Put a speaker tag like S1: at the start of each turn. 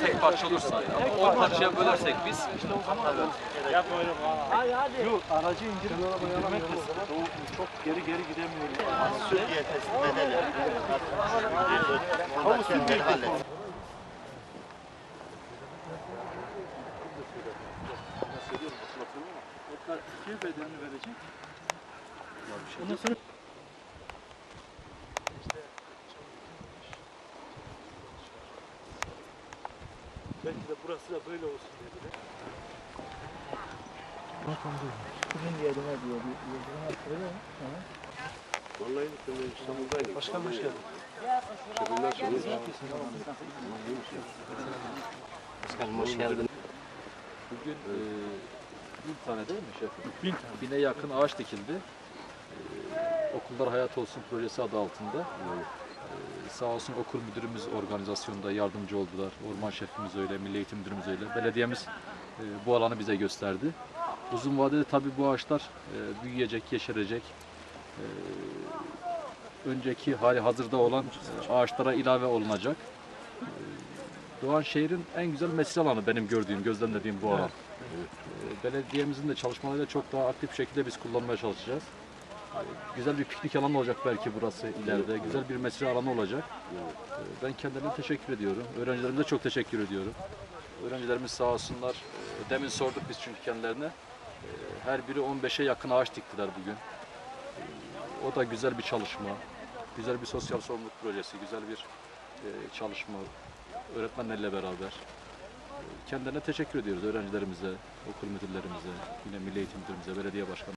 S1: tek parça olursa ama on parçaya bölersek biz
S2: Yok aracı indirip indirmek çok geri geri gidemiyor.
S3: Sürüye teslim edelim. Ama sürüye hallet.
S2: İki bedenini verecek. Ondan sonra Belki de burası da böyle olsun diye bile.
S4: Vallahi ben İstanbul'daydım.
S2: Başkan hoş geldin.
S4: Bundan sonra
S1: Başkanım hoş geldin. Bugün e, bin tane değil mi şefim?
S2: Bin tane.
S1: Bine yakın ağaç dikildi. E, Okullar Hayat Olsun projesi adı altında. E, sağ olsun okul müdürümüz organizasyonda yardımcı oldular. Orman şefimiz öyle, milli eğitim müdürümüz öyle. Belediyemiz e, bu alanı bize gösterdi. Uzun vadede tabii bu ağaçlar e, büyüyecek, yeşerecek. E, önceki hali hazırda olan e, ağaçlara ilave olunacak. Doğan şehrin en güzel mesire alanı benim gördüğüm, gözlemlediğim bu alan. Ee, Belediyemizin de çalışmalarıyla çok daha aktif bir şekilde biz kullanmaya çalışacağız. Ee, Güzel bir piknik alanı olacak belki burası ileride. Güzel bir mesire alanı olacak. Ee, Ben kendilerine teşekkür ediyorum. Öğrencilerimize çok teşekkür ediyorum. Öğrencilerimiz sağ olsunlar. Ee, Demin sorduk biz çünkü kendilerine. Ee, Her biri 15'e yakın ağaç diktiler bugün. Ee, O da güzel bir çalışma. Güzel bir sosyal sorumluluk projesi, güzel bir e, çalışma öğretmenlerle beraber. E, Kendilerine teşekkür ediyoruz öğrencilerimize, okul müdürlerimize, yine milli eğitim müdürümüze, belediye başkanı.